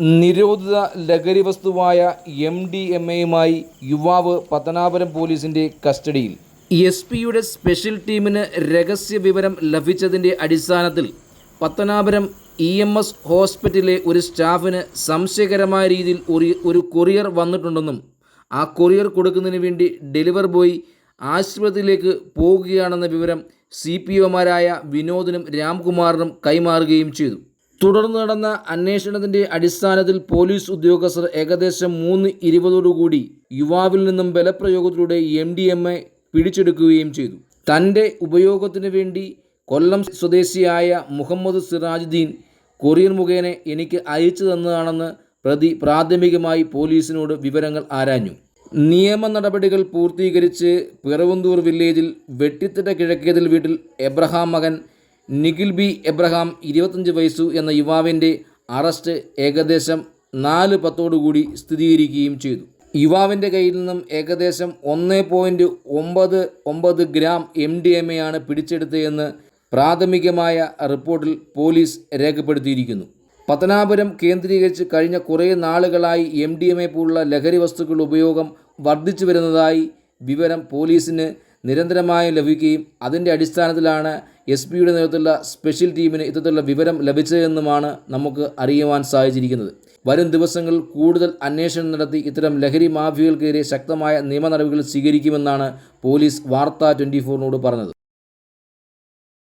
നിരോധിത ലഹരി വസ്തുവായ M D M എയുമായി യുവാവ് പത്തനാപുരം പോലീസിന്റെ കസ്റ്റഡിയിൽ. എസ് പിയുടെ സ്പെഷ്യൽ ടീമിന് രഹസ്യ വിവരം ലഭിച്ചതിന്റെ അടിസ്ഥാനത്തിൽ പത്തനാപുരം ഇ എം എസ് ഹോസ്പിറ്റലിലെ ഒരു സ്റ്റാഫിന് സംശയകരമായ രീതിയിൽ ഒരു ഒരു കൊറിയർ വന്നിട്ടുണ്ടെന്നും ആ കൊറിയർ കൊടുക്കുന്നതിന് വേണ്ടി ഡെലിവർ ബോയ് ആശുപത്രിയിലേക്ക് പോകുകയാണെന്ന വിവരം സി പി ഒമാരായ വിനോദിനും രാംകുമാറിനും കൈമാറുകയും ചെയ്തു. തുടർന്ന് നടന്ന അന്വേഷണത്തിന്റെ അടിസ്ഥാനത്തിൽ പോലീസ് ഉദ്യോഗസ്ഥർ ഏകദേശം മൂന്ന് ഇരുപതോടുകൂടി യുവാവിൽ നിന്നും ബലപ്രയോഗത്തിലൂടെ എം ഡി എം എ പിടിച്ചെടുക്കുകയും ചെയ്തു. തന്റെ ഉപയോഗത്തിന് വേണ്ടി കൊല്ലം സ്വദേശിയായ മുഹമ്മദ് സിറാജുദ്ദീൻ കൊറിയർ മുഖേന എനിക്ക് അയച്ചു തന്നതാണെന്ന് പ്രതി പ്രാഥമികമായി പോലീസിനോട് വിവരങ്ങൾ ആരാഞ്ഞു. നിയമ നടപടികൾ പൂർത്തീകരിച്ച് പിറവന്തൂർ വില്ലേജിൽ വെട്ടിത്തിട്ട കിഴക്കേതിൽ വീട്ടിൽ എബ്രഹാം മകൻ നിഖിൽ ബി എബ്രഹാം ഇരുപത്തഞ്ച് വയസ്സു എന്ന യുവാവിന്റെ അറസ്റ്റ് ഏകദേശം നാല് പത്തോടുകൂടി സ്ഥിരീകരിക്കുകയും ചെയ്തു. യുവാവിന്റെ കയ്യിൽ നിന്നും ഏകദേശം ഒന്ന് പോയിന്റ് ഒമ്പത് ഒമ്പത് ഗ്രാം എം ഡി എം എയാണ് പിടിച്ചെടുത്തതെന്ന് പ്രാഥമികമായ റിപ്പോർട്ടിൽ പോലീസ് രേഖപ്പെടുത്തിയിരിക്കുന്നു. പത്തനാപുരം കേന്ദ്രീകരിച്ച് കഴിഞ്ഞ കുറേ നാളുകളായി എം ഡി എം എ പോലുള്ള ലഹരി വസ്തുക്കളുടെ ഉപയോഗം വർദ്ധിച്ചു വരുന്നതായി വിവരം പോലീസിന് നിരന്തരമായി ലഭിക്കുകയും അതിന്റെ അടിസ്ഥാനത്തിലാണ് എസ് പിയുടെ നേതൃത്വത്തിലുള്ള സ്പെഷ്യൽ ടീമിന് ഇത്തരത്തിലുള്ള വിവരം ലഭിച്ചതെന്നുമാണ് നമുക്ക് അറിയുവാൻ സാധിച്ചിരിക്കുന്നത്. വരും ദിവസങ്ങളിൽ കൂടുതൽ അന്വേഷണം നടത്തി ഇത്തരം ലഹരി മാഫിയകൾക്കെതിരെ ശക്തമായ നിയമ നടപടികൾ സ്വീകരിക്കുമെന്നാണ് പോലീസ് വാർത്ത ട്വന്റി ഫോറിനോട് പറഞ്ഞത്.